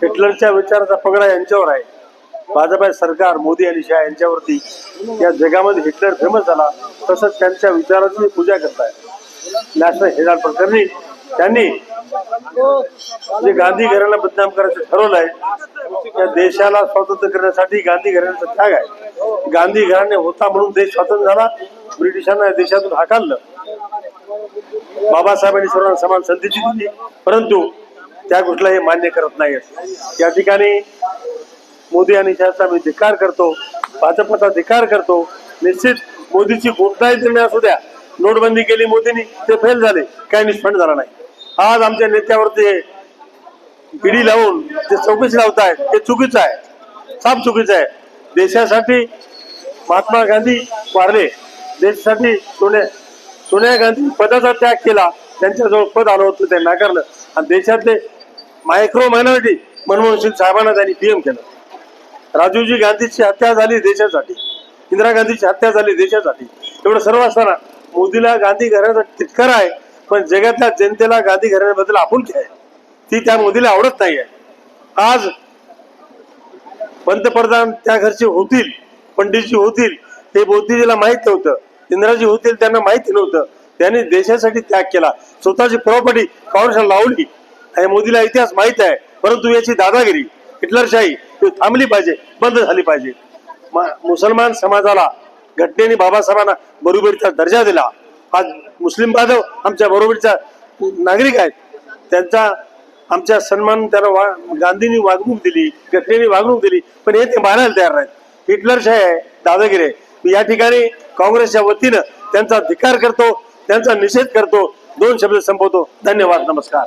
हिटलरच्या विचाराचा पगडा यांच्यावर आहे. भाजपा सरकार मोदी आणि शहा यांच्यावरती या जगामध्ये हिटलर फेमस झाला तसंच त्यांच्या विचाराची पूजा करताय नॅशनल हेराल्ड प्रकरणी त्यांनी जे गांधी घराला बदनाम करायचं ठरवलंय त्या देशाला स्वातंत्र्य करण्यासाठी गांधी घराण्याचा त्याग आहे. गांधी घराणे होता म्हणून देश स्वातंत्र्य झाला ब्रिटिशांना देशातून हाकाललं बाबासाहेबांनी सर्वांना समान संधीची दिली परंतु त्या गोष्टीला हे मान्य करत नाहीत या ठिकाणी मोदी आणि शहाचा मी धिकार करतो भाजपचा धिकार करतो. निश्चित मोदीची कोणताही निर्णय असू द्या. नोटबंदी केली मोदींनी ते फेल झाले. काही निष्फळ झाला नाही. आज आमच्या नेत्यावरती पिढी लावून जे चौकशी लावत आहेत ते चुकीचं आहे. साफ चुकीचं आहे. देशासाठी महात्मा गांधी वारले. देशासाठी सोन्या सोनिया गांधी पदाचा त्याग केला. त्यांच्याजवळ पद आलं होतं ते नाकारलं. आणि देशातले मायक्रो मायनॉरिटी मनमोहन सिंग साहेबांना त्यांनी पीएम केलं. राजीवजी गांधीची हत्या झाली देशासाठी. इंदिरा गांधीची हत्या झाली देशासाठी. एवढं सर्व असताना मोदीला गांधी घराचा तिटकार आहे पण जगातल्या जनतेला गांधी घराण्याबद्दल आपुलकी आहे. ती त्या मोदीला आवडत नाही आहे. आज पंतप्रधान त्या घरचे होतील पंडितजी होतील हे मोदीजीला माहीत नव्हतं. इंदिराजी होतील त्यांना माहिती नव्हतं. त्यांनी देशासाठी त्याग केला. स्वतःची प्रॉपर्टी काँग्रेसला लावली. आणि मोदीला इतिहास माहीत आहे परंतु याची दादागिरी हिटलरशाही थांबली पाहिजे बंद झाली पाहिजे. मुसलमान समाजाला घटनेने बाबासाहेबांना बरोबरीचा दर्जा दिला. आज मुस्लिम बांधव आमच्या बरोबरीचा नागरिक आहेत. त्यांचा आमच्या सन्मान त्यांना वा गांधींनी वागणूक दिली घटनेने वागणूक दिली पण हे ते मानायला तयार नाहीत. हिटलरशाही आहे दादागिरी आहे. या ठिकाणी काँग्रेसच्या वतीनं त्यांचा धिकार करतो त्यांचा निषेध करतो दोन शब्द संपवतो. धन्यवाद नमस्कार.